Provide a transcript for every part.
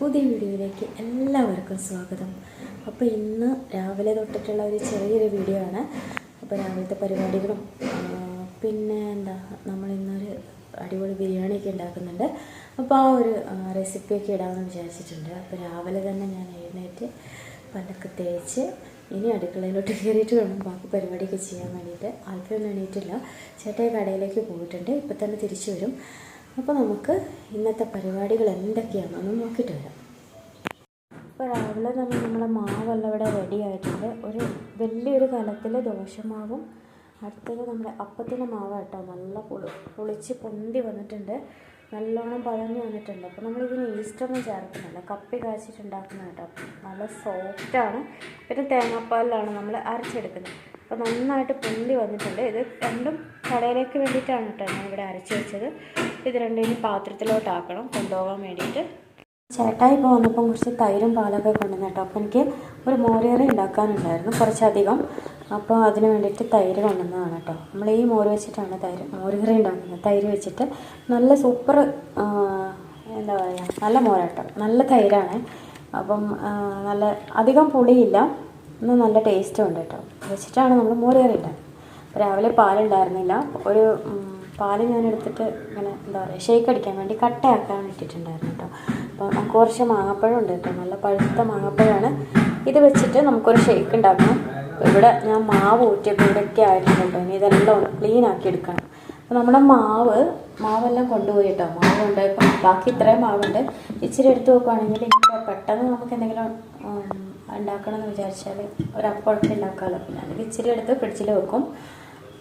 പുതിയ വീഡിയോയിലേക്ക് എല്ലാവർക്കും സ്വാഗതം. അപ്പോൾ ഇന്ന് രാവിലെ തൊട്ടിട്ടുള്ള ഒരു ചെറിയൊരു വീഡിയോ ആണ്. അപ്പോൾ രാവിലത്തെ പരിപാടികളും പിന്നെ എന്താ നമ്മൾ ഇന്നൊരു അടിപൊളി ബിരിയാണിയൊക്കെ ഉണ്ടാക്കുന്നുണ്ട്. അപ്പോൾ ആ ഒരു റെസിപ്പിയൊക്കെ ഇടാമെന്ന് വിചാരിച്ചിട്ടുണ്ട്. അപ്പോൾ രാവിലെ തന്നെ ഞാൻ എഴുന്നേറ്റ് പല്ലൊക്കെ തേച്ച് ഇനി അടുക്കളയിലോട്ട് കയറിയിട്ട് വേണം ബാക്കി പരിപാടിയൊക്കെ ചെയ്യാൻ വേണ്ടിയിട്ട്. ആൽഫയൊന്നും എണീറ്റില്ല. ചേട്ടായി കടയിലേക്ക് പോയിട്ടുണ്ട്. ഇപ്പം തന്നെ തിരിച്ചു വരും. അപ്പോൾ നമുക്ക് ഇന്നത്തെ പരിപാടികൾ എന്തൊക്കെയാണെന്ന് നോക്കിയിട്ട് വരാം. ഇപ്പോൾ രാവിലെ തന്നെ നമ്മളെ മാവെല്ലാം ഇവിടെ റെഡി ആയിട്ടുണ്ട്. ഒരു വലിയൊരു കലത്തിൽ ദോശമാവും. അടുത്തത് നമ്മുടെ അപ്പത്തിന്റെ മാവ് കേട്ടോ നല്ല പുളി പുളിച്ച് പൊന്തി വന്നിട്ടുണ്ട്. നല്ലോണം പഴഞ്ഞു വന്നിട്ടുണ്ട്. അപ്പോൾ നമ്മളിതിന് ഈസ്റ്റൊന്നും ചേർക്കുന്നില്ല. കപ്പി കാച്ചിട്ടുണ്ടാക്കുന്ന കേട്ടോ നല്ല സോഫ്റ്റാണ് പിന്നെ തേങ്ങാപ്പാലിലാണ് നമ്മൾ അരച്ചെടുക്കുന്നത്. അപ്പോൾ നന്നായിട്ട് പൊന്തി വന്നിട്ടുണ്ട്. ഇത് രണ്ടും കടയിലേക്ക് വേണ്ടിയിട്ടാണ് കേട്ടോ ഞാൻ ഇവിടെ അരച്ച് വെച്ചത്. ഇത് രണ്ടും പാത്രത്തിലോട്ടാക്കണം കൊണ്ടുപോകാൻ വേണ്ടിയിട്ട്. ചേട്ടായി ഇപ്പോൾ വന്നപ്പം കുറച്ച് തൈരും പാലൊക്കെ കൊണ്ടുവന്നു കേട്ടോ. അപ്പോൾ എനിക്ക് ഒരു മോരേറി ഉണ്ടാക്കാനുണ്ടായിരുന്നു കുറച്ചധികം. അപ്പോൾ അതിന് വേണ്ടിയിട്ട് തൈര് കൊണ്ടുവന്നതാണ് കേട്ടോ. നമ്മൾ ഈ മോര് വെച്ചിട്ടാണ് തൈര് മോരുകറി ഉണ്ടാക്കുന്നത്. തൈര് വെച്ചിട്ട് നല്ല സൂപ്പർ എന്താ പറയുക നല്ല മോര കേട്ടോ. നല്ല തൈരാണ്. അപ്പം നല്ല അധികം പുളിയില്ല എന്നാൽ നല്ല ടേസ്റ്റും ഉണ്ട് കേട്ടോ. വെച്ചിട്ടാണ് നമ്മൾ മോരുകറി ഉണ്ടാക്കുന്നത്. രാവിലെ പാലുണ്ടായിരുന്നില്ല. ഒരു പാൽ ഞാൻ എടുത്തിട്ട് ഇങ്ങനെ എന്താ പറയുക ഷേക്ക് അടിക്കാൻ വേണ്ടി കട്ടയാക്കാൻ ഇട്ടിട്ടുണ്ടായിരുന്നു കേട്ടോ അപ്പോൾ നമുക്ക് കുറച്ച് മാങ്ങാപ്പഴം ഉണ്ട് കേട്ടോ നല്ല പഴുത്ത മാങ്ങാപ്പഴമാണ് ഇത് വെച്ചിട്ട് നമുക്കൊരു ഷേക്ക് ഉണ്ടാക്കണം. ഇവിടെ ഞാൻ മാവ് ഊറ്റിയപ്പോൾ ഇവിടെയൊക്കെ ആയിട്ടുണ്ട്. കേട്ടോ ഇനി ഇതെല്ലാം ക്ലീൻ ആക്കി എടുക്കണം. അപ്പോൾ നമ്മുടെ മാവ് മാവെല്ലാം കൊണ്ടുപോയി കേട്ടോ മാവ് കൊണ്ടുപോയപ്പോൾ ബാക്കി ഇത്രയും മാവുണ്ട്. ഇച്ചിരി എടുത്ത് നോക്കുവാണെങ്കിൽ ഇപ്പോൾ പെട്ടെന്ന് നമുക്ക് എന്തെങ്കിലും ഉണ്ടാക്കണമെന്ന് വിചാരിച്ചാൽ ഒരു ഉണ്ടാക്കാമല്ലോ പിന്നെ അല്ലെങ്കിൽ ഇച്ചിരി എടുത്ത് ഫ്രിഡ്ജിൽ വെക്കും.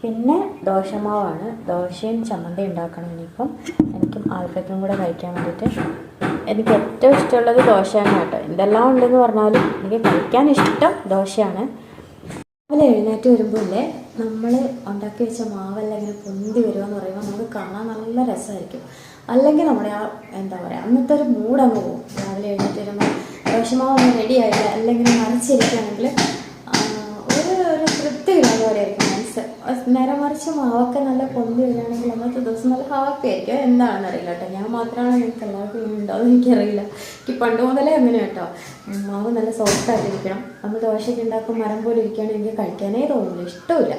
പിന്നെ ദോശമാവാണ്. ദോശയും ചമ്മന്തി ഉണ്ടാക്കണം ഇനിയിപ്പം. എനിക്കും ആൽഫയ്ക്കും കൂടെ കഴിക്കാൻ വേണ്ടിയിട്ട്. എനിക്ക് ഏറ്റവും ഇഷ്ടമുള്ളത് ദോശയാണ് കേട്ടോ. എന്തെല്ലാം ഉണ്ടെന്ന് പറഞ്ഞാലും എനിക്ക് കഴിക്കാൻ ഇഷ്ടം ദോശയാണ്. രാവിലെ എഴുന്നേറ്റ് വരുമ്പോഴേ നമ്മൾ ഉണ്ടാക്കി വെച്ച മാവെല്ലാം ഇങ്ങനെ പൊന്തി എന്ന് പറയുമ്പോൾ നമുക്ക് കാണാൻ നല്ല രസമായിരിക്കും. അല്ലെങ്കിൽ നമ്മുടെ ആ എന്താ പറയുക അന്നത്തെ ഒരു മൂഡ് അങ്ങ് പോകും രാവിലെ എഴുന്നേറ്റ് വരുമ്പോൾ ദോശമാവൊന്നും റെഡി ആയില്ല അല്ലെങ്കിൽ നനച്ചിരിക്കുകയാണെങ്കിൽ പോലെ ആയിരിക്കും മനസ്സ്. നേരെ മറിച്ച് മാവൊക്കെ നല്ല പൊന്തി വരികയാണെങ്കിൽ അന്നത്തെ ദിവസം നല്ല ഹാപ്പി ആയിരിക്കും എന്താണെന്ന് അറിയില്ല കേട്ടോ. ഞാൻ മാത്രമാണ് എനിക്ക് എല്ലാവർക്കും ഉണ്ടോ ഉണ്ടാവും എനിക്കറിയില്ല. എനിക്ക് പണ്ട് മുതലേ അങ്ങനെ കേട്ടോ. മാവ് നല്ല സോഫ്റ്റ് ആയിട്ടിരിക്കണം. നമ്മൾ ദോശയ്ക്ക് ഉണ്ടാക്കും മരം പോലെ ഇരിക്കുകയാണെങ്കിൽ എനിക്ക് കഴിക്കാനേ തോന്നില്ല ഇഷ്ടമില്ല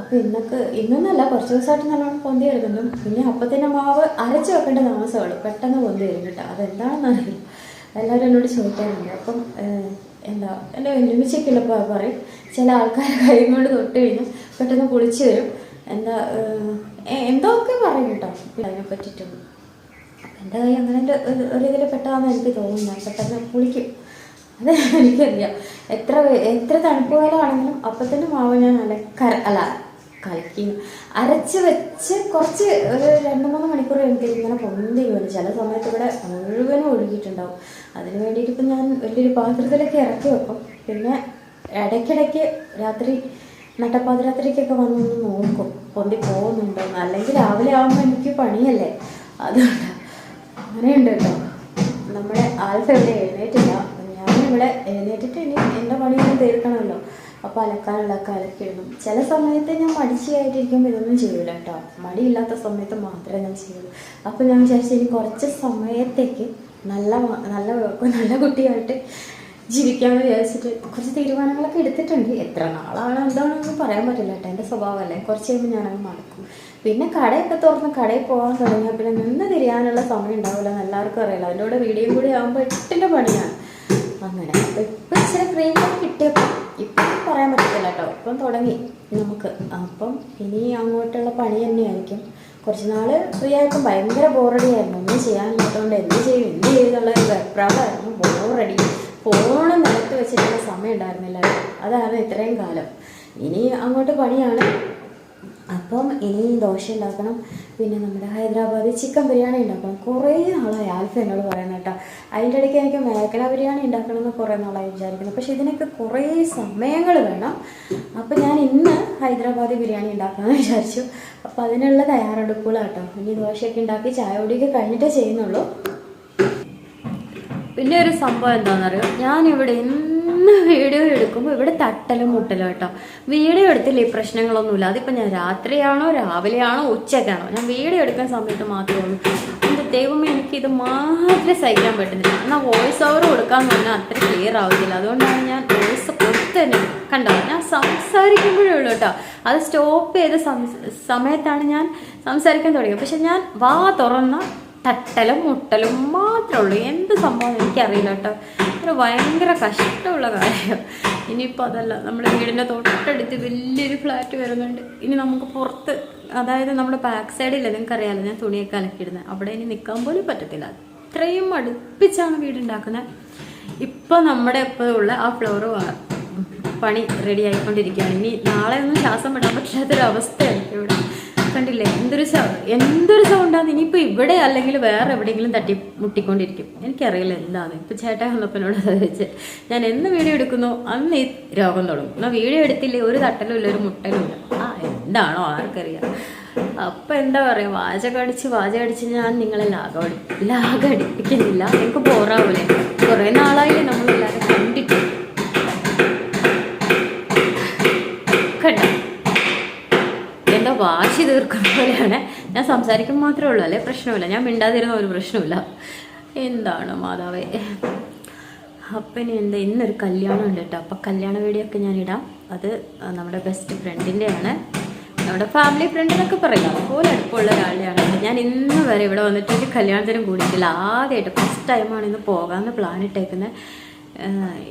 അപ്പോൾ ഇന്നൊക്കെ ഇന്നൊന്നല്ല കുറച്ച് ദിവസമായിട്ട് നല്ലോണം പൊന്തി എടുക്കുന്നു പിന്നെ അപ്പത്തിന്റെ മാവ് അരച്ച് വെക്കേണ്ട താമസമുള്ളൂ പെട്ടെന്ന് പൊന്തി വരും കേട്ടോ. അതെന്താണെന്ന് അറിയില്ല. എല്ലാവരും എന്നോട് ചോദിക്കാറുണ്ട്. അപ്പം എന്താ എന്റെ വെല്ലുവിളിച്ചൊക്കെയുള്ളപ്പോൾ പറയും ചില ആൾക്കാർ കൈ കൊണ്ട് തൊട്ട് കഴിഞ്ഞാൽ പെട്ടെന്ന് പൊളിച്ച് വരും. എന്താ എന്തോ ഒക്കെ പറയും കേട്ടോ അതിനെ പറ്റിയിട്ടൊന്നും എന്റെ കൈ അങ്ങനെ ഒരു- ഇതിൽ പെട്ടതാണെന്ന് എനിക്ക് തോന്നുന്നത് പെട്ടെന്ന് കുളിക്കും. അത് എനിക്കറിയാം. എത്ര എത്ര തണുപ്പ് കാലമാണെങ്കിലും തന്നെ മാവ് ഞാൻ നല്ല കര അല്ല കലക്കിന്ന് അരച്ച് വെച്ച് കുറച്ച് ഒരു രണ്ട് മൂന്ന് മണിക്കൂർ കഴിഞ്ഞിട്ട് ഇങ്ങനെ പൊന്തി വരും ചില സമയത്ത് ഇവിടെ മുഴുവനും ഒഴുകിയിട്ടുണ്ടാവും. അതിന് വേണ്ടിയിട്ട് ഇപ്പം ഞാൻ വലിയൊരു പാത്രത്തിലൊക്കെ ഇറക്കി വെക്കും. പിന്നെ ഇടയ്ക്കിടയ്ക്ക് രാത്രി നട്ടപ്പാതിരാത്രിക്കൊക്കെ വന്നൊന്ന് നോക്കും. പൊന്തി പോകുന്നുണ്ടോ? അല്ലെങ്കിൽ രാവിലെ ആകുമ്പോൾ എനിക്ക് പണിയല്ലേ? അതുകൊണ്ട് അങ്ങനെയുണ്ട് കേട്ടോ നമ്മുടെ ആൽഫ ഇവിടെ എഴുന്നേറ്റില്ല. ഞാനിവിടെ എഴുന്നേറ്റിട്ട് ഇനി എന്റെ പണിയൊന്നും തീർക്കണമല്ലോ. അപ്പോൾ അലക്കാനുള്ളതൊക്കെ അലക്കിയിടണം ചില സമയത്ത് ഞാൻ മടിച്ചായിട്ടിരിക്കുമ്പോൾ ഇതൊന്നും ചെയ്യൂല കേട്ടോ മടിയില്ലാത്ത സമയത്ത് മാത്രമേ ഞാൻ ചെയ്യുള്ളൂ. അപ്പോൾ ഞാൻ വിചാരിച്ചു ഇനി കുറച്ച് സമയത്തേക്ക് നല്ല നല്ല നല്ല കുട്ടിയായിട്ട് ജീവിക്കാമെന്ന് വിചാരിച്ചിട്ട് കുറച്ച് തീരുമാനങ്ങളൊക്കെ എടുത്തിട്ടുണ്ട്. എത്ര നാളാണ് എന്താണെന്നൊന്നും പറയാൻ പറ്റില്ല കേട്ടോ എന്റെ സ്വഭാവമല്ലേ. കുറച്ച് കഴിയുമ്പോൾ ഞാനങ്ങ് മറക്കും പിന്നെ കടയൊക്കെ തുറന്ന് കടയിൽ പോകാൻ തുടങ്ങിയാൽ പിന്നെ നിന്ന് തിരിയാനുള്ള സമയം ഉണ്ടാവില്ല എല്ലാവർക്കും അറിയില്ല അതിന്റെ കൂടെ വീഡിയോ കൂടി ആകുമ്പോൾ എട്ടിന്റെ പണിയാണ്. അങ്ങനെ. അപ്പോൾ ഇപ്പം ഇച്ചിരി ഫ്രീ കിട്ടിയപ്പോൾ ഇപ്പം പറയാൻ പറ്റത്തില്ല കേട്ടോ. ഇപ്പം തുടങ്ങി നമുക്ക്. അപ്പം ഇനി അങ്ങോട്ടുള്ള പണി തന്നെയായിരിക്കും. കുറച്ച് നാൾ ഫ്രീ ആയപ്പം ഭയങ്കര ബോറടിയായിരുന്നു ഒന്നും ചെയ്യാൻ കിട്ടുകൊണ്ട് എന്ത് ചെയ്യും? എന്ത് ചെയ്യും എന്നുള്ള ഒരു വെപ്രാളമായിരുന്നു ബോറടി ഫോണ് നിലത്ത് വെച്ചിട്ടുള്ള സമയം ഉണ്ടായിരുന്നില്ല. അതാണ് ഇത്രയും കാലം. ഇനി അങ്ങോട്ട് പണിയാണ്. അപ്പം ഇനി ദോശ ഉണ്ടാക്കണം. പിന്നെ നമ്മുടെ ഹൈദരാബാദി ചിക്കൻ ബിരിയാണി ഉണ്ടാക്കണം. കുറേ നാളായി ആൽഫ എന്നോട് പറയുന്നത് കേട്ടോ. അതിന്റെ ഇടയ്ക്ക് എനിക്ക് മേഖല ബിരിയാണി ഉണ്ടാക്കണം എന്ന് കുറേ നാളായി വിചാരിക്കുന്നു. പക്ഷേ ഇതിനൊക്കെ കുറേ സമയങ്ങൾ വേണം. അപ്പം ഞാൻ ഇന്ന് ഹൈദരാബാദി ബിരിയാണി ഉണ്ടാക്കാമെന്ന് വിചാരിച്ചു. അപ്പോൾ അതിനുള്ള തയ്യാറെടുപ്പുകളാട്ടോ ഇനി ദോശയൊക്കെ ഉണ്ടാക്കി ചായ കുടിയൊക്കെ കഴിഞ്ഞിട്ടേ ചെയ്യുന്നുള്ളൂ. പിന്നെ ഒരു സംഭവം എന്താണെന്നറിയോ? ഞാനിവിടെ ഇന്ന് വീഡിയോ എടുക്കും എടുക്കുമ്പോൾ ഇവിടെ തട്ടലും മുട്ടലും കേട്ടോ. വീഡിയോ എടുത്തില്ല? ഈ പ്രശ്നങ്ങളൊന്നുമില്ല. അതിപ്പോൾ ഞാൻ രാത്രിയാണോ രാവിലെയാണോ ഉച്ചക്കാണോ ഞാൻ വീഡിയോ എടുക്കുന്ന സമയത്ത് മാത്രമേ ഉള്ളൂ. എന്റെ ദൈവമേ എനിക്കിത് മാത്രമേ സഹിക്കാൻ പറ്റുന്നില്ല. എന്നാൽ വോയിസ് ഓവർ കൊടുക്കാൻ പറഞ്ഞാൽ അത്ര ക്ലിയർ ആവുന്നില്ല. അതുകൊണ്ടാണ് ഞാൻ വോയിസ് കൊടുത്ത് തന്നെ കണ്ടോ ഞാൻ സംസാരിക്കുമ്പോഴേ ഉള്ളൂ കേട്ടോ. അത് സ്റ്റോപ്പ് ചെയ്ത സമയത്താണ് ഞാൻ സംസാരിക്കാൻ തുടങ്ങിയത്. പക്ഷെ ഞാൻ വാ തുറന്ന തട്ടലും മുട്ടലും മാത്രമേ ഉള്ളൂ. എന്ത് സംഭവം എനിക്കറിയില്ല കേട്ടോ. ഒരു ഭയങ്കര കഷ്ടമുള്ള കാര്യം. ഇനിയിപ്പോൾ അതല്ല നമ്മുടെ വീടിന്റെ തൊട്ടടുത്ത് വലിയൊരു ഫ്ലാറ്റ് വരുന്നുണ്ട്. ഇനി നമുക്ക് പുറത്ത് അതായത് നമ്മുടെ ബാക്ക് സൈഡില്ല നിങ്ങൾക്കറിയാലോ ഞാൻ തുണിയൊക്കെ അലക്കിയിടുന്നത് അവിടെ ഇനി നിൽക്കാൻ പോലും പറ്റത്തില്ല. അത്രയും അടുപ്പിച്ചാണ് വീടുണ്ടാക്കുന്നത്. ഇപ്പം നമ്മുടെ ഇപ്പോഴുള്ള ആ ഫ്ലോറ് പണി റെഡി ആയിക്കൊണ്ടിരിക്കുകയാണ്. ഇനി നാളെ ഒന്നും ശ്വാസം വിടാൻ പറ്റാത്തൊരവസ്ഥയായിരിക്കും ഇവിടെ. കണ്ടില്ലേ? എന്തൊരു സൗണ്ട് എന്തൊരു സൗണ്ടാണ് ഇനിയിപ്പോൾ ഇവിടെ അല്ലെങ്കിൽ വേറെ എവിടെയെങ്കിലും തട്ടി മുട്ടിക്കൊണ്ടിരിക്കും. എനിക്കറിയില്ല എന്താണ് ഇപ്പം ചേട്ടൻ വന്നപ്പനോട് അത് വെച്ച് ഞാൻ എന്ന് വീഡിയോ എടുക്കുന്നു? അന്ന് ഈ രോഗം തുടങ്ങും. എന്നാൽ വീഡിയോ എടുത്തില്ലേ? ഒരു തട്ടലും ഇല്ല ഒരു മുട്ടലും ഇല്ല. ആ എന്താണോ? ആർക്കറിയാം. അപ്പം എന്താ പറയുക വാചകടിച്ച് വാചകടിച്ച് ഞാൻ നിങ്ങളെ ലാഗടി ലാഗടിപ്പിക്കുന്നില്ല എനിക്ക് ബോറാവൂലേ കുറേ നാളായില്ലേ നമ്മളെല്ലാവരും കണ്ടിട്ട് കണ്ടോ എന്തോ വാശി തീർക്കുന്ന പോലെയാണ്. ഞാൻ സംസാരിക്കും മാത്രമേ ഉള്ളൂ അല്ലേ? പ്രശ്നമില്ല. ഞാൻ മിണ്ടാതിരുന്ന ഒരു പ്രശ്നമില്ല. എന്താണ് മാതാവേ? അപ്പന് എന്താ ഇന്നൊരു കല്യാണം ഉണ്ട് കേട്ടോ. അപ്പം കല്യാണ വീഡിയോ ഇടാം. അത് നമ്മുടെ ബെസ്റ്റ് ഫ്രണ്ടിന്റെയാണ് നമ്മുടെ ഫാമിലി ഫ്രണ്ടിനൊക്കെ പറയാം. അതുപോലെ അടുപ്പമുള്ള ഒരാളുടെയാണ്. ഞാൻ ഇന്ന് വരെ ഇവിടെ വന്നിട്ട് എനിക്ക് കല്യാണത്തിനും കൂടിയിട്ടില്ല. ആദ്യമായിട്ട് ഫസ്റ്റ് ടൈമാണ് ഇന്ന് പോകാമെന്ന് പ്ലാൻ ഇട്ടേക്കുന്നത്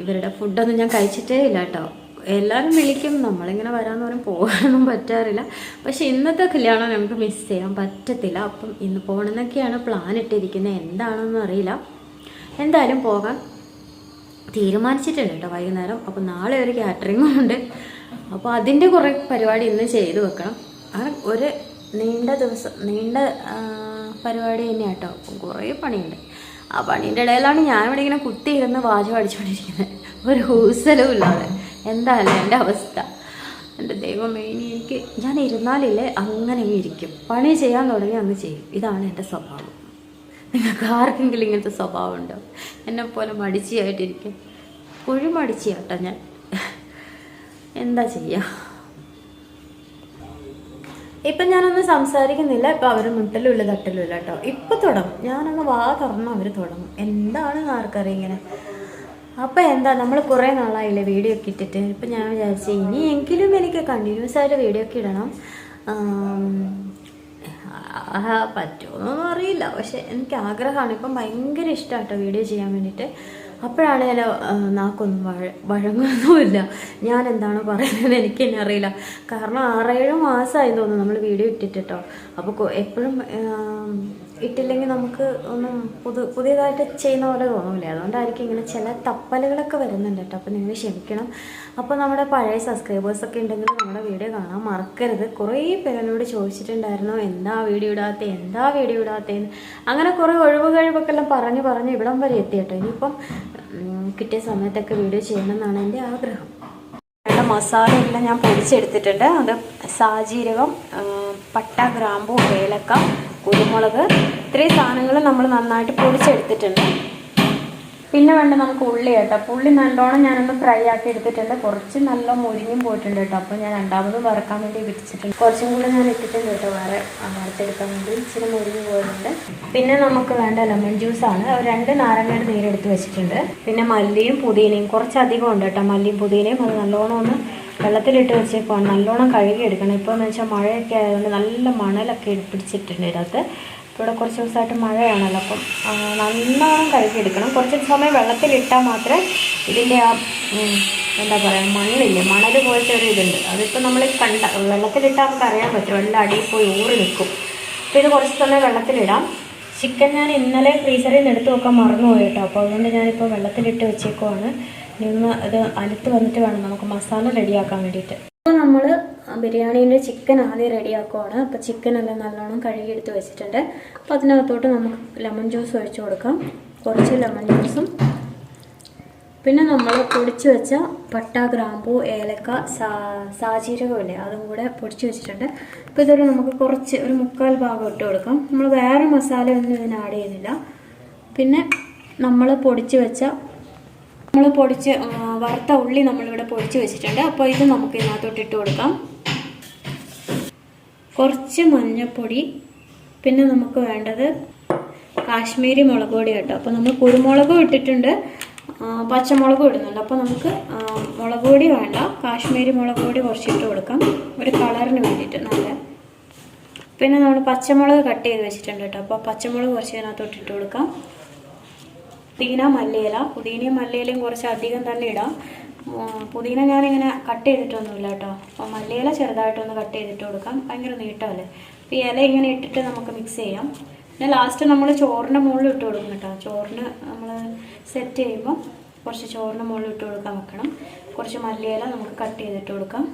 ഇവരുടെ ഫുഡൊന്നും ഞാൻ കഴിച്ചിട്ടേ ഇല്ല കേട്ടോ. എല്ലാവരും വിളിക്കും. നമ്മളിങ്ങനെ വരാമെന്ന് പറയും പോകാനൊന്നും പറ്റാറില്ല. പക്ഷെ ഇന്നത്തെ കല്യാണം നമുക്ക് മിസ് ചെയ്യാൻ പറ്റത്തില്ല. അപ്പം ഇന്ന് പോകണമെന്നൊക്കെയാണ് പ്ലാൻ ഇട്ടിരിക്കുന്നത്. എന്താണെന്ന് അറിയില്ല. എന്തായാലും പോകാൻ തീരുമാനിച്ചിട്ടുണ്ട് കേട്ടോ വൈകുന്നേരം. അപ്പോൾ നാളെ ഒരു കാറ്ററിങ്ങും ഉണ്ട്. അപ്പോൾ അതിന്റെ കുറേ പരിപാടി ഇന്ന് ചെയ്തു വെക്കണം. അങ്ങനെ ഒരു നീണ്ട ദിവസം നീണ്ട പരിപാടി തന്നെയാണ് കേട്ടോ. കുറേ പണിയുണ്ട്. ആ പണീന്റെ ഇടയിലാണ് ഞാനിവിടെ ഇങ്ങനെ കുത്തി ഇരുന്ന് വാചകം അടിച്ചുകൊണ്ടിരിക്കുന്നത്. ഒരു ഹൂസലും ഇല്ലാതെ. എന്തായാലും എന്റെ അവസ്ഥ? എന്റെ ദൈവമേ ഇനി എനിക്ക് ഞാൻ ഇരുന്നാലില്ലേ അങ്ങനെ ഇരിക്കും. പണി ചെയ്യാൻ തുടങ്ങി അങ്ങ് ചെയ്യും. ഇതാണ് എന്റെ സ്വഭാവം. നിങ്ങൾക്ക് ആർക്കെങ്കിലും ഇങ്ങനത്തെ സ്വഭാവം ഉണ്ടോ? എന്നെ പോലെ കുഴി മടിച്ചിയാട്ടോ ഞാൻ. എന്താ ചെയ്യുക ഇപ്പം ഞാനൊന്നും സംസാരിക്കുന്നില്ല. ഇപ്പം അവർ മുട്ടലും ഇല്ല തട്ടലും ഇല്ല കേട്ടോ. ഇപ്പം തുടങ്ങും. ഞാനൊന്ന് വാ തുറന്ന് അവർ തുടങ്ങും. എന്താണ് ആർക്കറിയാം ഇങ്ങനെ അപ്പം എന്താ നമ്മൾ കുറേ നാളായില്ലേ വീഡിയോ ഒക്കെ ഇട്ടിട്ട്. ഇപ്പം ഞാൻ വിചാരിച്ചു ഇനിയെങ്കിലും എനിക്ക് കണ്ടിന്യൂസ് ആയിട്ട് വീഡിയോ ഒക്കെ ഇടണം. പറ്റുമോന്നൊന്നും അറിയില്ല. പക്ഷെ എനിക്ക് ആഗ്രഹമാണ്. ഇപ്പം ഭയങ്കര ഇഷ്ടമാട്ടോ വീഡിയോ ചെയ്യാൻ വേണ്ടിയിട്ട് അപ്പോഴാണ് ഞാൻ നാക്കൊന്നും വഴ ഞാൻ എന്താണ് പറയുന്നത് എനിക്ക് തന്നെ അറിയില്ല. കാരണം ആറേഴ് മാസമായി തോന്നുന്നു നമ്മൾ വീഡിയോ ഇട്ടിട്ടോ അപ്പോൾ എപ്പോഴും ഇട്ടില്ലെങ്കിൽ നമുക്ക് ഒന്നും പുതു പുതിയതായിട്ട് ചെയ്യുന്ന പോലെ തോന്നില്ല അതുകൊണ്ടായിരിക്കും ഇങ്ങനെ ചില തപ്പലുകളൊക്കെ വരുന്നുണ്ട് കേട്ടോ. അപ്പോൾ നിങ്ങൾ ക്ഷമിക്കണം. അപ്പോൾ നമ്മുടെ പഴയ സബ്സ്ക്രൈബേഴ്സൊക്കെ ഉണ്ടെങ്കിൽ നമ്മുടെ വീഡിയോ കാണാൻ മറക്കരുത്. കുറേ പേരോട് ചോദിച്ചിട്ടുണ്ടായിരുന്നു എന്താ വീഡിയോ ഇടാത്ത? എന്താ വീഡിയോ ഇടാത്തേന്ന് അങ്ങനെ കുറേ ഒഴിവ് കഴിവൊക്കെ എല്ലാം പറഞ്ഞ് പറഞ്ഞ് ഇവിടം വരെ എത്തി കേട്ടോ. ഇനിയിപ്പം കിട്ടിയ സമയത്തൊക്കെ വീഡിയോ ചെയ്യണം എന്നാണ് എന്റെ ആഗ്രഹം. മസാല എല്ലാം ഞാൻ പൊടിച്ചെടുത്തിട്ടുണ്ട്. അത് സാജീരകം പട്ട ഗ്രാമ്പു ഏലക്ക കുരുമുളക്. ഇത്രയും സാധനങ്ങൾ നമ്മൾ നന്നായിട്ട് പൊടിച്ചെടുത്തിട്ടുണ്ട്. പിന്നെ വേണ്ട നമുക്ക് ഉള്ളി കേട്ടോ. പുള്ളി നല്ലോണം ഞാനൊന്ന് ഫ്രൈ ആക്കി എടുത്തിട്ടുണ്ട്. കുറച്ച് നല്ല മുരിഞ്ഞും പോയിട്ടുണ്ട് കേട്ടോ. അപ്പോൾ ഞാൻ രണ്ടാമത് വറക്കാൻ വേണ്ടി പിടിച്ചിട്ടുണ്ട് കുറച്ചും കൂടെ ഞാൻ ഇട്ടിട്ടുണ്ട് കേട്ടോ. വേറെ വറുത്തെടുക്കാൻ വേണ്ടി ഇച്ചിരി മുരിഞ്ഞു പോയിട്ടുണ്ട്. പിന്നെ നമുക്ക് വേണ്ട ലെമൺ ജ്യൂസാണ് രണ്ട് നാരങ്ങയുടെ നീരെടുത്ത് വെച്ചിട്ടുണ്ട്. പിന്നെ മല്ലിയും പുതിനയും കുറച്ചധികം ഉണ്ട് കേട്ടോ. മല്ലിയും പുതിനയും അത് നല്ലോണം ഒന്ന് വെള്ളത്തിലിട്ട് വെച്ചേക്കുവാണ് നല്ലോണം കഴുകി എടുക്കണം ഇപ്പോൾ എന്ന് വെച്ചാൽ മഴയൊക്കെ ആയതുകൊണ്ട് നല്ല മണലൊക്കെ പിടിച്ചിട്ടുണ്ട് ഇതിനകത്ത്. ഇവിടെ കുറച്ച് ദിവസമായിട്ട് മഴയാണല്ലോ. അപ്പം നല്ലോണം കഴുകിയെടുക്കണം. കുറച്ച് സമയം വെള്ളത്തിലിട്ടാൽ മാത്രമേ ഇതിന്റെ ആ എന്താ പറയുക മണ്ണില്ലേ മണൽ പോലത്തെ ഒരു ഇതുണ്ട്. അതിപ്പോൾ നമ്മൾ കണ്ട വെള്ളത്തിലിട്ടാൽ നമുക്ക് അറിയാൻ പറ്റും. എല്ലാം അടിയിൽ പോയി ഊറി നിൽക്കും. അപ്പോൾ ഇത് കുറച്ച് സമയം വെള്ളത്തിലിടാം. ചിക്കൻ ഞാൻ ഇന്നലെ ഫ്രീസറിൽ നിന്ന് എടുത്ത് വെക്കാൻ മറന്നുപോയി കേട്ടോ. അപ്പോൾ അതുകൊണ്ട് ഞാനിപ്പോൾ വെള്ളത്തിലിട്ട് വെച്ചേക്കുവാണ്. ഒന്ന് അത് അലുത്ത് വന്നിട്ട് വേണം നമുക്ക് മസാല റെഡിയാക്കാൻ വേണ്ടിയിട്ട്. അപ്പോൾ നമ്മൾ ബിരിയാണീന്റെ ചിക്കൻ ആദ്യം റെഡിയാക്കുവാണ്. അപ്പോൾ ചിക്കൻ എല്ലാം നല്ലോണം കഴുകിയെടുത്ത് വെച്ചിട്ടുണ്ട്. അപ്പോൾ അതിനകത്തോട്ട് നമുക്ക് ലെമൺ ജ്യൂസ് ഒഴിച്ച് കൊടുക്കാം. കുറച്ച് ലെമൺ ജ്യൂസും പിന്നെ നമ്മൾ പൊടിച്ച് വെച്ച പട്ട ഗ്രാമ്പൂ ഏലക്ക സാജീരകമില്ലേ അതും കൂടെ പൊടിച്ച് വെച്ചിട്ടുണ്ട്. അപ്പോൾ ഇതൊരു നമുക്ക് കുറച്ച് ഒരു മുക്കാൽ ഭാഗം ഇട്ട് കൊടുക്കാം. നമ്മൾ വേറെ മസാല ഒന്നും ഇതിന് ആഡ് ചെയ്യുന്നില്ല. പിന്നെ നമ്മൾ പൊടിച്ച് വെച്ച നമ്മൾ പൊടിച്ച് വറുത്ത ഉള്ളി നമ്മളിവിടെ പൊടിച്ച് വെച്ചിട്ടുണ്ട്. അപ്പോൾ ഇത് നമുക്ക് ഇതിനകത്തോട്ട് ഇട്ട് കൊടുക്കാം. കുറച്ച് മഞ്ഞൾപ്പൊടി പിന്നെ നമുക്ക് വേണ്ടത് കാശ്മീരി മുളക് പൊടി കേട്ടോ. അപ്പോൾ നമ്മൾ കുരുമുളകും ഇട്ടിട്ടുണ്ട്. പച്ചമുളകും ഇടുന്നുണ്ട്. അപ്പോൾ നമുക്ക് മുളക് പൊടി വേണ്ട. കാശ്മീരി മുളക് പൊടി കുറച്ചിട്ട് കൊടുക്കാം. ഒരു കളറിന് വേണ്ടിയിട്ട് നല്ല. പിന്നെ നമ്മൾ പച്ചമുളക് കട്ട് ചെയ്ത് വെച്ചിട്ടുണ്ട് കേട്ടോ. അപ്പോൾ പച്ചമുളക് കുറച്ച് ഇതിനകത്തോട്ട് ഇട്ട് കൊടുക്കാം. പുതിന മല്ലിയില പുതിനയും മല്ലിയിലയും കുറച്ച് അധികം തന്നെ ഇടാം. പുതിന ഞാനിങ്ങനെ കട്ട് ചെയ്തിട്ടൊന്നുമില്ല കേട്ടോ അപ്പോൾ മല്ലിയില ചെറുതായിട്ടൊന്ന് കട്ട് ചെയ്തിട്ട് കൊടുക്കാം. ഭയങ്കര നീട്ടമല്ലേ? അപ്പോൾ ഈ ഇല ഇങ്ങനെ ഇട്ടിട്ട് നമുക്ക് മിക്സ് ചെയ്യാം. പിന്നെ ലാസ്റ്റ് നമ്മൾ ചോറിന്റെ മുകളിൽ ഇട്ട് കൊടുക്കും കേട്ടോ ചോറിന് നമ്മൾ സെറ്റ് ചെയ്യുമ്പോൾ കുറച്ച് ചോറിന്റെ മുകളിൽ ഇട്ട് കൊടുക്കാൻ വെക്കണം. കുറച്ച് മല്ലിയില നമുക്ക് കട്ട് ചെയ്തിട്ട് കൊടുക്കാം.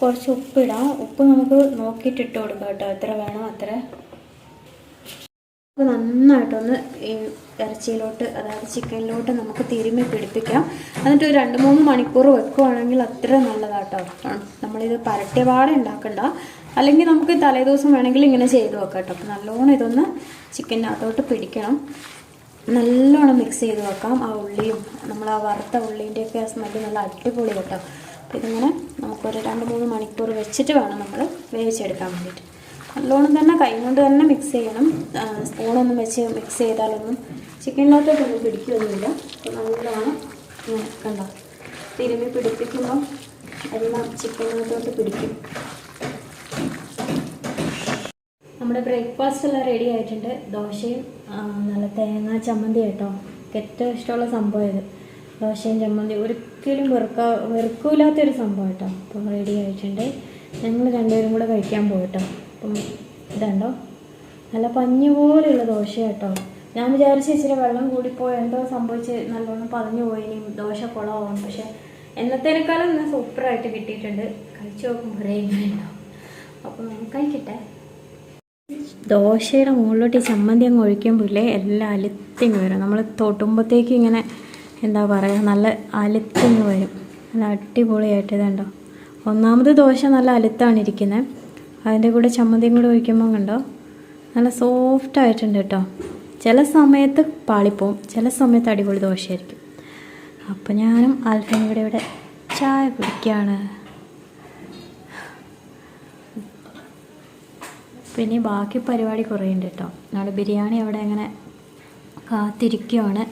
കുറച്ച് ഉപ്പിടാം ഉപ്പ് നമുക്ക് നോക്കിയിട്ട് ഇട്ട് കൊടുക്കാം കേട്ടോ എത്ര വേണം അത്ര. നന്നായിട്ടൊന്ന് ഇറച്ചിയിലോട്ട് അതായത് ചിക്കനിലോട്ട് നമുക്ക് തിരുമ്മി പിടിപ്പിക്കാം. എന്നിട്ട് ഒരു രണ്ട് മൂന്ന് മണിക്കൂർ വെക്കുവാണെങ്കിൽ അത്ര നല്ലതാട്ടോ. നമ്മളിത് പരട്ടിയ ഉണ്ടാക്കണ്ട. അല്ലെങ്കിൽ നമുക്ക് തലേദിവസം വേണമെങ്കിൽ ഇങ്ങനെ ചെയ്ത് വെക്കാം കേട്ടോ. അപ്പോൾ നല്ലോണം ഇതൊന്ന് ചിക്കനകത്തോട്ട് പിടിക്കണം. നല്ലോണം മിക്സ് ചെയ്ത് വെക്കാം. ആ ഉള്ളിയും നമ്മൾ ആ വറുത്ത ഉള്ളീന്റെയൊക്കെ ആ സ്മെല്ല് നല്ല അടിപൊളി കേട്ടോ. അപ്പോൾ ഇതിങ്ങനെ നമുക്കൊരു രണ്ട് മൂന്ന് മണിക്കൂർ വെച്ചിട്ട് വേണം നമ്മൾ വേവിച്ചെടുക്കാൻ വേണ്ടിയിട്ട്. നല്ലോണം തന്നെ കൈ കൊണ്ട് തന്നെ മിക്സ് ചെയ്യണം. സ്പൂണൊന്നും വെച്ച് മിക്സ് ചെയ്താലൊന്നും ചിക്കനിലോട്ടൊന്നും പിടിക്കുകയൊന്നുമില്ല അപ്പോൾ നല്ലോണം ഇങ്ങനെ കണ്ടോ? തിരുമ്പി പിടിപ്പിക്കുമ്പോൾ എല്ലാം ചിക്കനിലോട്ടോട്ട് പിടിക്കും. നമ്മുടെ ബ്രേക്ക്ഫാസ്റ്റ് എല്ലാം റെഡി ആയിട്ടുണ്ട്. ദോശയും നല്ല തേങ്ങ ചമ്മന്തി കേട്ടോ ഏറ്റവും ഇഷ്ടമുള്ള സംഭവം ഇത്. ദോശയും ചമ്മന്തി ഒരിക്കലും വെറുക്ക വെറുക്കൂലാത്തൊരു സംഭവം കേട്ടോ അപ്പോൾ റെഡി ആയിട്ടുണ്ട്. ഞങ്ങൾ രണ്ടുപേരും കൂടെ കഴിക്കാൻ പോയിട്ടോ? അപ്പം ഇതുണ്ടോ? നല്ല പഞ്ഞു പോലെയുള്ള ദോശ കേട്ടോ ഞാൻ വിചാരിച്ച ഇച്ചിരി വെള്ളം കൂടിപ്പോയി. എന്തോ സംഭവിച്ച് നല്ലോണം പറഞ്ഞു പോയി. ഇനി ദോശ കുളമാവും. പക്ഷെ എന്നത്തേനേക്കാളും ഇന്ന് സൂപ്പറായിട്ട് കിട്ടിയിട്ടുണ്ട്. കഴിച്ചു നോക്കുമ്പോൾ അപ്പോൾ നമുക്ക് കഴിക്കട്ടെ. ദോശയുടെ മുകളിലോട്ട് ഈ ചമ്മന്തി അങ്ങ് ഒഴിക്കുമ്പോഴേ എല്ലാം അലുത്തിങ് വരും. നമ്മൾ തൊട്ടുമ്പോഴത്തേക്ക് ഇങ്ങനെ എന്താ പറയുക നല്ല അലുത്തിങ് വരും. നല്ല അടിപൊളിയായിട്ട് ഇതുണ്ടോ? ഒന്നാമത് ദോശ നല്ല അലുത്താണ് ഇരിക്കുന്നത് അതിന്റെ കൂടെ ചമ്മന്തിയും കൂടെ ഒഴിക്കുമ്പോൾ കണ്ടോ? നല്ല സോഫ്റ്റ് ആയിട്ടുണ്ട് കേട്ടോ. ചില സമയത്ത് പാളിപ്പോവും ചില സമയത്ത് അടിപൊളി ദോശയായിരിക്കും. അപ്പോൾ ഞാനും ആൽഫയും ഇവിടെ ചായ കുടിക്കുകയാണ് പിന്നെ ബാക്കി പരിപാടി കുറേ ഉണ്ട് കേട്ടോ. നാളെ ബിരിയാണി അവിടെ അങ്ങനെ കാത്തിരിക്കുകയാണ്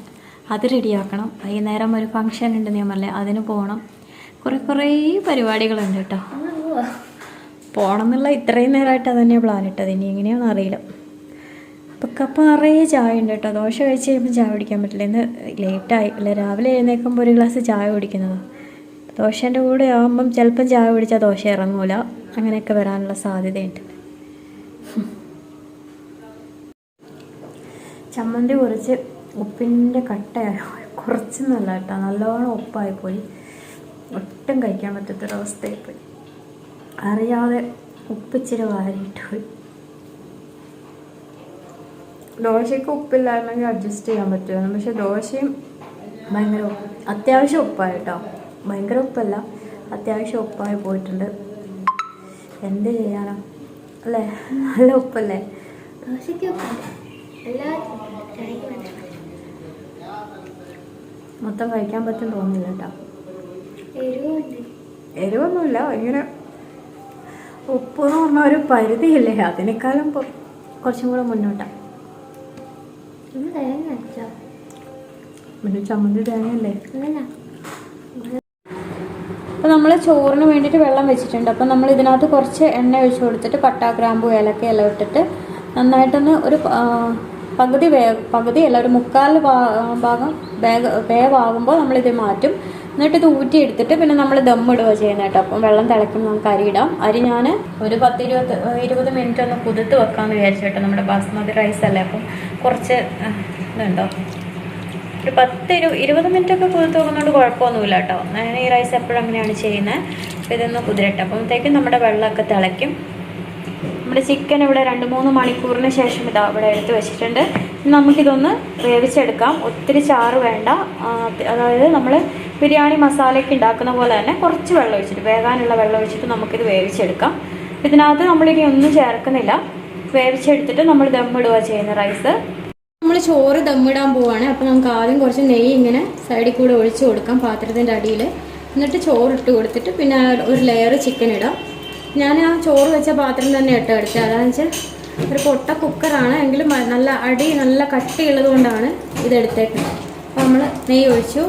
അത് റെഡിയാക്കണം. വൈകുന്നേരം ഒരു ഫങ്ഷൻ ഉണ്ടെന്ന് ഞാൻ പറഞ്ഞില്ലേ അതിന് പോകണം കുറേ കുറേ പരിപാടികളുണ്ട് കേട്ടോ. പോകണം എന്നുള്ള ഇത്രയും നേരമായിട്ട് തന്നെയാണ് പ്ലാൻ ഇട്ടത്. ഇനി എങ്ങനെയാണെന്ന് അറിയില്ല. അപ്പോൾ കപ്പ നിറയെ ചായ ഉണ്ട് കേട്ടോ. ദോശ കഴിച്ച് കഴിയുമ്പോൾ ചായ കുടിക്കാൻ പറ്റില്ല. ഇന്ന് ലേറ്റായി അല്ല രാവിലെ എഴുന്നേൽക്കുമ്പോൾ ഒരു ഗ്ലാസ് ചായ കുടിക്കുന്നത്. ദോശേന്റെ കൂടെ ആകുമ്പം ചിലപ്പം ചായ കുടിച്ചാൽ ദോശ ഇറങ്ങൂല. അങ്ങനെയൊക്കെ വരാനുള്ള സാധ്യതയുണ്ട്. ചമ്മന്തി കുറച്ച് ഉപ്പിന്റെ കട്ടയായി കുറച്ച് നല്ല കേട്ടോ. നല്ലോണം ഉപ്പായി പോയി. ഒട്ടും കഴിക്കാൻ പറ്റാത്തൊരവസ്ഥയായി പോയി. അറിയാതെ ഉപ്പിച്ചിരി വാരിയിട്ട് പോയി. ദോശയ്ക്ക് ഉപ്പില്ലായിരുന്നെങ്കിൽ അഡ്ജസ്റ്റ് ചെയ്യാൻ പറ്റുമായിരുന്നു. പക്ഷെ ദോശയും ഭയങ്കര അത്യാവശ്യം ഉപ്പായി കേട്ടോ. ഭയങ്കര ഉപ്പല്ല. അത്യാവശ്യം ഉപ്പായി പോയിട്ടുണ്ട്. എന്ത് ചെയ്യാനോ? അല്ലേ? നല്ല ഉപ്പല്ലേ? മൊത്തം കഴിക്കാൻ പറ്റും തോന്നില്ല കേട്ടോ. എരിവൊന്നുമില്ല. ഇങ്ങനെ ഉപ്പ് എന്ന് പറഞ്ഞ ഒരു പരിധിയില്ലേ? അതിനേക്കാളും കുറച്ചും കൂടെ മുന്നോട്ടാണ് പിന്നെ ചമ്മന്തി തേങ്ങയല്ലേ? അപ്പോൾ നമ്മൾ ചോറിന് വേണ്ടിയിട്ട് വെള്ളം വെച്ചിട്ടുണ്ട്. അപ്പോൾ നമ്മൾ ഇതിനകത്ത് കുറച്ച് എണ്ണ ഒഴിച്ച് കൊടുത്തിട്ട് പട്ട ഗ്രാമ്പു ഏലക്ക എല്ലാം ഇട്ടിട്ട് നന്നായിട്ടൊന്ന് ഒരു പകുതി വേ പകുതി അല്ല ഒരു മുക്കാൽ ഭാഗം ഭാഗം വേഗ വേവാകുമ്പോൾ നമ്മളിത് മാറ്റും. എന്നിട്ട് ഇത് ഊറ്റി എടുത്തിട്ട് പിന്നെ നമ്മൾ ദമ്മിടുക ചെയ്യുന്നത് കേട്ടോ. അപ്പം വെള്ളം തിളയ്ക്കുമ്പോൾ നമുക്ക് അരി ഇടാം അരി ഞാൻ ഒരു പത്ത് ഇരുപത് ഇരുപത് മിനിറ്റ് ഒന്ന് കുതിർത്ത് വെക്കാമെന്ന് വിചാരിച്ചു കേട്ടോ നമ്മുടെ ബാസ്മതി റൈസ് അല്ലേ. അപ്പം കുറച്ച് ഇതുണ്ടോ? ഒരു പത്ത് ഇരു ഇരുപത് മിനിറ്റ് ഒക്കെ കുതിർത്ത് വെക്കുന്നതുകൊണ്ട് കുഴപ്പമൊന്നുമില്ല കേട്ടോ. ഞാൻ ഈ റൈസ് എപ്പോഴും അങ്ങനെയാണ് ചെയ്യുന്നത് അപ്പോൾ ഇതൊന്ന് കുതിരട്ടെ. അപ്പോഴത്തേക്കും നമ്മുടെ വെള്ളമൊക്കെ തിളയ്ക്കും. നമ്മുടെ ചിക്കൻ ഇവിടെ രണ്ട് മൂന്ന് മണിക്കൂറിന് ശേഷം ഇതാ ഇവിടെ എടുത്ത് വെച്ചിട്ടുണ്ട്. നമുക്കിതൊന്ന് വേവിച്ചെടുക്കാം. ഒത്തിരി ചാറ് വേണ്ട. അതായത് നമ്മൾ ബിരിയാണി മസാലയ്ക്ക് ഉണ്ടാക്കുന്ന പോലെ തന്നെ കുറച്ച് വെള്ളം ഒഴിച്ചിട്ട് വേകാനുള്ള വെള്ളം ഒഴിച്ചിട്ട് നമുക്കിത് വേവിച്ചെടുക്കാം. ഇതിനകത്ത് നമ്മളിനി ഒന്നും ചേർക്കുന്നില്ല. വേവിച്ചെടുത്തിട്ട് നമ്മൾ ദമ്മിടുക ചെയ്യുന്ന റൈസ് നമ്മൾ ചോറ് ദമ്മിടാൻ പോവുകയാണ് അപ്പോൾ നമുക്ക് ആദ്യം കുറച്ച് നെയ്യ് ഇങ്ങനെ സൈഡിൽ കൂടെ ഒഴിച്ച് കൊടുക്കാം പാത്രത്തിന്റെ അടിയിൽ എന്നിട്ട് ചോറ് ഇട്ട് കൊടുത്തിട്ട് പിന്നെ ഒരു ലെയർ ചിക്കൻ ഇടാം. ഞാൻ ആ ചോറ് വെച്ച പാത്രം തന്നെ ഇട്ട് എടുത്തത്. അതാണെന്ന് വെച്ചാൽ ഒരു പൊട്ട കുക്കറാണ്. എങ്കിലും നല്ല അടി നല്ല കട്ടിയുള്ളത് കൊണ്ടാണ് ഇതെടുത്തേക്കുന്നത്. അപ്പോൾ നമ്മൾ നെയ്യ് ഒഴിച്ചു.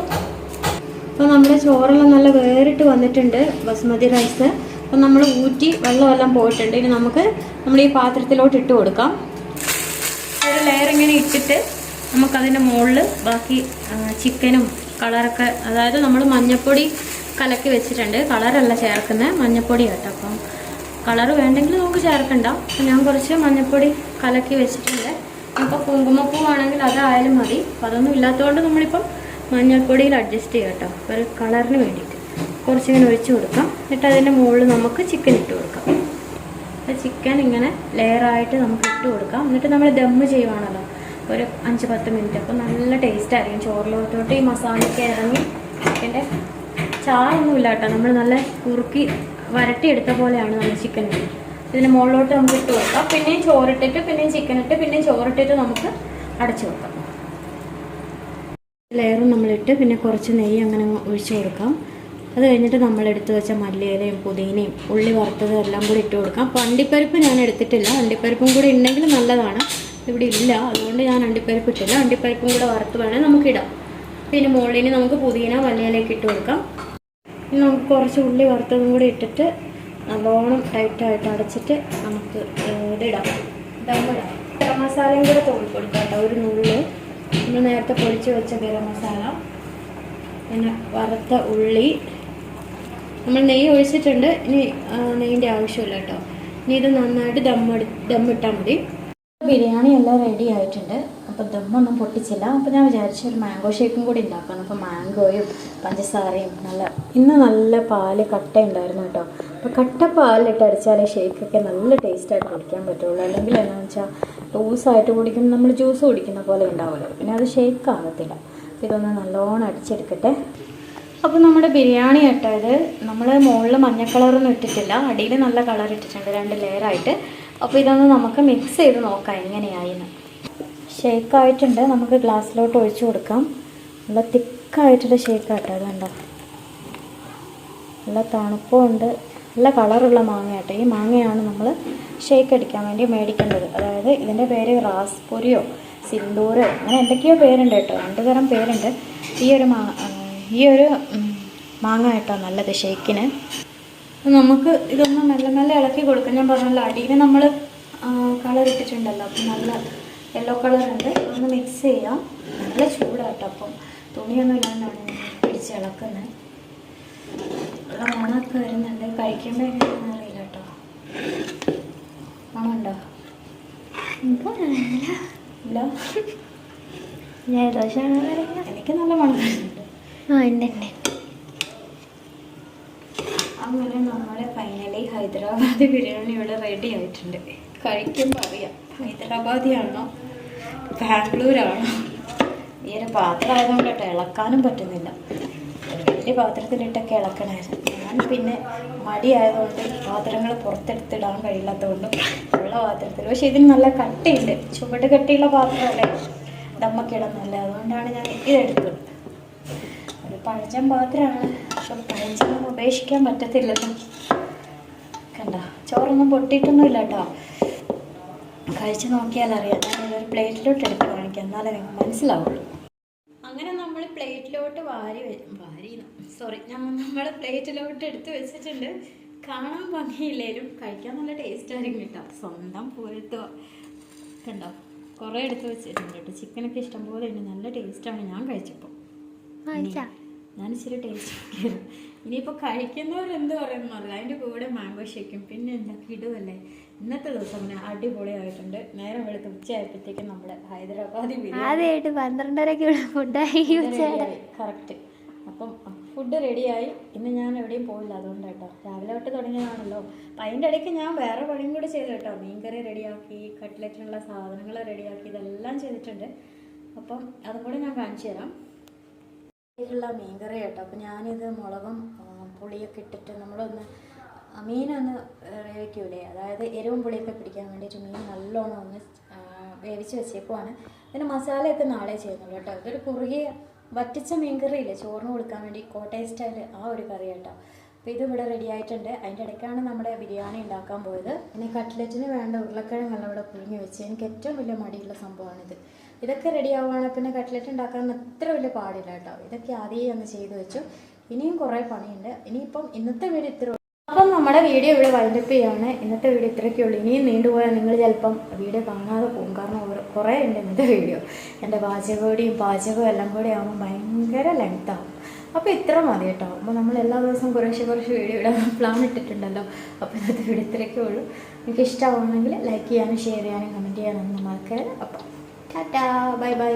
അപ്പോൾ നമ്മൾ ചോറെല്ലാം നല്ല വേറിട്ട് വന്നിട്ടുണ്ട് ബസ്മതി റൈസ്. അപ്പോൾ നമ്മൾ ഊറ്റി വെള്ളമെല്ലാം പോയിട്ടുണ്ട്. ഇനി നമുക്ക് നമ്മൾ ഈ പാത്രത്തിലോട്ട് ഇട്ട് കൊടുക്കാം. ഒരു ലെയർ ഇങ്ങനെ ഇട്ടിട്ട് നമുക്കതിന്റെ മുകളിൽ ബാക്കി ചിക്കനും കളറൊക്കെ അതായത് നമ്മൾ മഞ്ഞപ്പൊടി കലക്കി വെച്ചിട്ടുണ്ട്. കളറല്ല ചേർക്കുന്നത് മഞ്ഞപ്പൊടി കേട്ടോ അപ്പം കളർ വേണ്ടെങ്കിൽ നമുക്ക് ചേർക്കണ്ട. ഞാൻ കുറച്ച് മഞ്ഞപ്പൊടി കലക്കി വെച്ചിട്ടുണ്ട്. അപ്പോൾ കുങ്കുമപ്പൂവാണെങ്കിൽ അതായാലും മതി. അപ്പം അതൊന്നും ഇല്ലാത്തതുകൊണ്ട് നമ്മളിപ്പം മഞ്ഞൾപ്പൊടിയിൽ അഡ്ജസ്റ്റ് ചെയ്യാം കേട്ടോ. ഒരു കളറിന് വേണ്ടിയിട്ട്. കുറച്ചിങ്ങനെ ഒഴിച്ചു കൊടുക്കാം. എന്നിട്ട് അതിന്റെ മുകളിൽ നമുക്ക് ചിക്കൻ ഇട്ട് കൊടുക്കാം. അപ്പോൾ ചിക്കൻ ഇങ്ങനെ ലെയറായിട്ട് നമുക്ക് ഇട്ട് കൊടുക്കാം. എന്നിട്ട് നമ്മൾ ദമ്മ് ചെയ്യുവാണല്ലോ. ഒരു അഞ്ച് പത്ത് മിനിറ്റ്. അപ്പോൾ നല്ല ടേസ്റ്റ് ആയിരിക്കും. ചോറിലോട്ടോട്ട് ഈ മസാലയൊക്കെ ഇറങ്ങി. ചിക്കന്റെ ചായൊന്നും ഒന്നുമില്ല കേട്ടോ. നമ്മൾ നല്ല കുറുക്കി വരട്ടിയെടുത്ത പോലെയാണ് നമ്മൾ ചിക്കൻ ഇതിന് മുകളിലോട്ട് നമുക്ക് ഇട്ട് കൊടുക്കാം പിന്നെയും ചോറിട്ടിട്ട് പിന്നെയും ചിക്കൻ ഇട്ട് പിന്നെയും ചോറിട്ടിട്ട് നമുക്ക് അടച്ചു വെക്കാം. ലെയറും നമ്മളിട്ട് പിന്നെ കുറച്ച് നെയ്യ് അങ്ങനെ ഒഴിച്ച് കൊടുക്കാം. അത് കഴിഞ്ഞിട്ട് നമ്മൾ എടുത്ത് വെച്ച മല്ലിയിലയും പുതിനയും ഉള്ളി വറുത്തതും എല്ലാം കൂടി ഇട്ട് കൊടുക്കാം. അപ്പോൾ അണ്ടിപ്പരിപ്പ് ഞാൻ എടുത്തിട്ടില്ല. അണ്ടിപ്പരിപ്പും കൂടി ഉണ്ടെങ്കിൽ നല്ലതാണ്. ഇവിടെ ഇല്ല. അതുകൊണ്ട് ഞാൻ അണ്ടിപ്പരിപ്പ് ഇട്ടില്ല. അണ്ടിപ്പരിപ്പും കൂടെ വറുത്ത് വേണേൽ നമുക്ക് ഇടാം. പിന്നെ മുകളിൽ നമുക്ക് പുതിന മല്ലിയിലേക്ക് ഇട്ട് കൊടുക്കാം. ഇനി നമുക്ക് കുറച്ച് ഉള്ളി വറുത്തതും കൂടി ഇട്ടിട്ട് നല്ലോണം ടൈറ്റായിട്ട് അടച്ചിട്ട് നമുക്ക് ഇതിടാം ദമ്മിടാം ഗരം മസാലയും കൂടെ തോന്നി കൊടുക്കാം കേട്ടോ ഒരു നുള്ള്. നമ്മൾ നേരത്തെ പൊടിച്ച് വെച്ച ഗരം മസാല. പിന്നെ വറുത്ത ഉള്ളി. നമ്മൾ നെയ്യ് ഒഴിച്ചിട്ടുണ്ട്. ഇനി നെയ്യിന്റെ ആവശ്യമില്ല കേട്ടോ. ഇനി ഇത് നന്നായിട്ട് ദമ്മടി ദമ്മിട്ടാൽ മതി. ബിരിയാണി എല്ലാം റെഡി ആയിട്ടുണ്ട്. അപ്പോൾ ദമ്മൊന്നും പൊട്ടിച്ചില്ല. അപ്പോൾ ഞാൻ വിചാരിച്ചു ഒരു മാംഗോ ഷേക്കും കൂടി ഉണ്ടാക്കണം. അപ്പോൾ മാംഗോയും പഞ്ചസാരയും നല്ല ഇന്ന് നല്ല പാൽ കട്ട ഉണ്ടായിരുന്നു കേട്ടോ. അപ്പോൾ കട്ട പാലിട്ട് അടിച്ചാലേ ഷേക്കൊക്കെ നല്ല ടേസ്റ്റായിട്ട് കുടിക്കാൻ പറ്റുള്ളൂ. അല്ലെങ്കിൽ എന്താണെന്ന് വെച്ചാൽ ലൂസായിട്ട് കുടിക്കുമ്പോൾ നമ്മൾ ജ്യൂസ് കുടിക്കുന്ന പോലെ ഉണ്ടാവുമല്ലോ. പിന്നെ അത് ഷേക്ക് ആകത്തില്ല ഇതൊന്ന് നല്ലോണം അടിച്ചെടുക്കട്ടെ. അപ്പോൾ നമ്മുടെ ബിരിയാണി ഇട്ടത് നമ്മൾ മുകളിൽ മഞ്ഞ കളറൊന്നും ഇട്ടിട്ടില്ല. അടിയിൽ നല്ല കളർ ഇട്ടിട്ടുണ്ട്. രണ്ട് ലെയറായിട്ട് അപ്പോൾ ഇതൊന്ന് നമുക്ക് മിക്സ് ചെയ്ത് നോക്കാം എങ്ങനെയായിന്ന്. ഷേക്ക് ആയിട്ടുണ്ട്. നമുക്ക് ഗ്ലാസ്സിലോട്ട് ഒഴിച്ചു കൊടുക്കാം. നല്ല തിക്കായിട്ടൊരു ഷേക്ക് ആട്ടോ അത് കണ്ടോ? നല്ല തണുപ്പുണ്ട്. നല്ല കളറുള്ള മാങ്ങ കേട്ടോ. ഈ മാങ്ങയാണ് നമ്മൾ ഷേക്ക് അടിക്കാൻ വേണ്ടി മേടിക്കേണ്ടത്. അതായത് ഇതിന്റെ പേര് റാസ്പുരിയോ സിന്ദൂരോ അങ്ങനെ എന്തൊക്കെയോ പേരുണ്ട് കേട്ടോ. രണ്ട് തരം പേരുണ്ട്. ഈ ഒരു മാ ഈ ഒരു മാങ്ങ കേട്ടോ നല്ലത് ഷേക്കിന് നമുക്ക് ഇതൊന്ന് മെല്ലെ മെല്ലെ ഇളക്കി കൊടുക്കാം. ഞാൻ പറഞ്ഞല്ലോ അടിയിൽ നമ്മൾ കളർ ഇട്ടിട്ടുണ്ടല്ലോ. അപ്പം നല്ല യെല്ലോ കളറുണ്ട് ഒന്ന് മിക്സ് ചെയ്യാം. നല്ല ചൂടാട്ടോ അപ്പം. തുണിയൊന്നും ഇല്ലാണ്ടാണ് പിടിച്ച് ഇളക്കുന്നത്. നല്ല മണമൊക്കെ വരുന്നുണ്ട്. കഴിക്കുമ്പോൾ എങ്ങനെയാണെന്ന് അറിയില്ല കേട്ടോ മണമുണ്ടോ ഇല്ല? ജലദോഷമാണോ എനിക്ക് നല്ല മണം വരുന്നുണ്ട്. ആ ഉണ്ട്. അങ്ങനെ നമ്മളെ ഫൈനലി ഹൈദരാബാദി ബിരിയാണി ഇവിടെ റെഡി ആയിട്ടുണ്ട്. കഴിക്കുമ്പോൾ അറിയാം. ഹൈദരാബാദിയാണോ? ബാംഗ്ലൂരാണോ? ഈ ഒരു പാത്രം ഇളക്കാനും പറ്റുന്നില്ല. വലിയ പാത്രത്തിലിട്ടൊക്കെ ഇളക്കണമായിരുന്നു. ഞാൻ പിന്നെ മടിയായതുകൊണ്ട് പാത്രങ്ങൾ പുറത്തെടുത്തിടാൻ കഴിയില്ലാത്തതുകൊണ്ട് ഉള്ള പാത്രത്തിൽ. പക്ഷേ ഇതിന് നല്ല കട്ടിയുണ്ട്. ചുവട് കട്ടിയുള്ള പാത്രമല്ലേ? ദമ്മക്കിടുന്നല്ലേ അതുകൊണ്ടാണ് ഞാൻ ഇതെടുത്തത് പഴഞ്ചൻ പാത്രമാണ് പക്ഷെ പഴഞ്ചൊന്നും ഉപേക്ഷിക്കാൻ പറ്റത്തില്ലല്ലോ. കണ്ട? ചോറൊന്നും പൊട്ടിയിട്ടൊന്നുമില്ല കേട്ടോ കഴിച്ച് ഞാൻ ഒരു പ്ലേറ്റിലോട്ട് എടുത്ത് കാണിക്കാം. എന്നാലേ നിങ്ങൾക്ക് മനസ്സിലാവുള്ളൂ. അങ്ങനെ നമ്മൾ പ്ലേറ്റിലോട്ട് വാരി വാരി സോറി നമ്മൾ പ്ലേറ്റിലോട്ട് എടുത്ത് വെച്ചിട്ടുണ്ട്. കാണാൻ ഭംഗിയില്ലേലും കഴിക്കാൻ നല്ല ടേസ്റ്റ് ആയിരിക്കും കേട്ടോ. സ്വന്തം പോയിട്ട് കണ്ടോ? കുറേ എടുത്ത് വെച്ചിട്ടുണ്ട് കേട്ടോ. ചിക്കനൊക്കെ ഇഷ്ടംപോലെ ഉണ്ട്. നല്ല ടേസ്റ്റാണ് ഞാൻ കഴിച്ചപ്പോൾ. ഞാൻ ഇച്ചിരി ടേസ്റ്റ് ആക്കിയത് ഇനിയിപ്പോൾ കഴിക്കുന്നവർ എന്ത് പറയുന്നു അറിയില്ല. അതിന്റെ കൂടെ മാംഗോ ഷേക്കും പിന്നെ എന്താ കിടുവല്ലേ? ഇന്നത്തെ ദിവസം അങ്ങനെ അടിപൊളിയായിട്ടുണ്ട്. നേരം വെളുത്ത് ഉച്ചയായപ്പോഴത്തേക്കും നമ്മൾ ഹൈദരാബാദി ആദ്യമായിട്ട് പന്ത്രണ്ടരയ്ക്ക് ഇവിടെ ഫുഡായി കറക്റ്റ് അപ്പം ഫുഡ് റെഡിയായി ഇന്ന് ഞാൻ എവിടെയും പോയില്ല. അതുകൊണ്ട് കേട്ടോ. രാവിലെ തൊട്ട് തുടങ്ങിയതാണല്ലോ. അപ്പം അതിന്റെ ഇടയ്ക്ക് ഞാൻ വേറെ പണിയും കൂടി ചെയ്തു കേട്ടോ. മീൻകറി റെഡിയാക്കി കട്ട്ലറ്റിനുള്ള സാധനങ്ങൾ റെഡിയാക്കി ഇതെല്ലാം ചെയ്തിട്ടുണ്ട്. അപ്പം അതും കൂടെ ഞാൻ കാണിച്ചു തരാം. ഇതിലുള്ള മീൻകറി കേട്ടോ. അപ്പം ഞാനിത് മുളകും പുളിയൊക്കെ ഇട്ടിട്ട് നമ്മളൊന്ന് മീനൊന്ന് വേവിക്കൂലേ? അതായത് എരിവും പുളിയൊക്കെ പിടിക്കാൻ വേണ്ടിയിട്ട് മീൻ നല്ലോണം ഒന്ന് വേവിച്ച് വെച്ചേക്കുവാണ്. പിന്നെ മസാലയൊക്കെ നാളെ ചെയ്യുന്നുള്ളൂ കേട്ടോ. ഇതൊരു കുറുകിയ വറ്റിച്ച മീൻകറിയില്ലേ? ചോറിന് കൊടുക്കാൻ വേണ്ടി കോട്ടയം സ്റ്റൈൽ ആ ഒരു കറി കേട്ടോ. അപ്പോൾ ഇത് ഇവിടെ റെഡി ആയിട്ടുണ്ട്. അതിന്റെ ഇടയ്ക്കാണ് നമ്മുടെ ബിരിയാണി ഉണ്ടാക്കാൻ പോയത്. പിന്നെ കട്ട്ലറ്റിന് വേണ്ട ഉരുളക്കിഴങ്ങെല്ലാം ഇവിടെ പുഴുങ്ങി വെച്ച് എനിക്ക് ഏറ്റവും വലിയ മടിയുള്ള സംഭവമാണിത്. ഇതൊക്കെ റെഡി ആവുകയാണെങ്കിൽ പിന്നെ കട്ട്ലറ്റ് ഉണ്ടാക്കാൻ അത്ര വലിയ പാടില്ല കേട്ടോ. ഇതൊക്കെ ആദ്യം ഒന്ന് ചെയ്ത് വെച്ചു. ഇനിയും കുറേ പണിയുണ്ട്. ഇനിയിപ്പം ഇന്നത്തെ വീഡിയോ ഇത്ര. അപ്പം നമ്മുടെ വീഡിയോ ഇവിടെ വൈൻഡപ്പ് ചെയ്യാണ്. ഇന്നത്തെ വീഡിയോ ഇത്രയൊക്കെ ഉള്ളൂ. ഇനിയും നീണ്ടുപോയാൽ നിങ്ങൾ ചിലപ്പം വീഡിയോ കാണാതെ പോകും. കാരണം കുറേ ഉണ്ട് ഇന്നത്തെ വീഡിയോ. എന്റെ പാചകോടിയും പാചകവും എല്ലാം കൂടി ആകുമ്പോൾ ഭയങ്കര ലെങ്താവും അപ്പോൾ ഇത്ര മതി കേട്ടോ. അപ്പോൾ നമ്മൾ എല്ലാ ദിവസവും കുറേശ്ശെ കുറച്ച് വീഡിയോ ഇടാൻ പ്ലാൻ ഇട്ടിട്ടുണ്ടല്ലോ. അപ്പോൾ ഇന്നത്തെ വീഡിയോ ഇത്രയൊക്കെ ഉള്ളൂ. നിങ്ങൾക്ക് ഇഷ്ടമാണെങ്കിൽ ലൈക്ക് ചെയ്യാനും ഷെയർ ചെയ്യാനും കമന്റ് ചെയ്യാനും മറക്കരുത്. അപ്പം ടാറ്റാ ബൈ ബൈ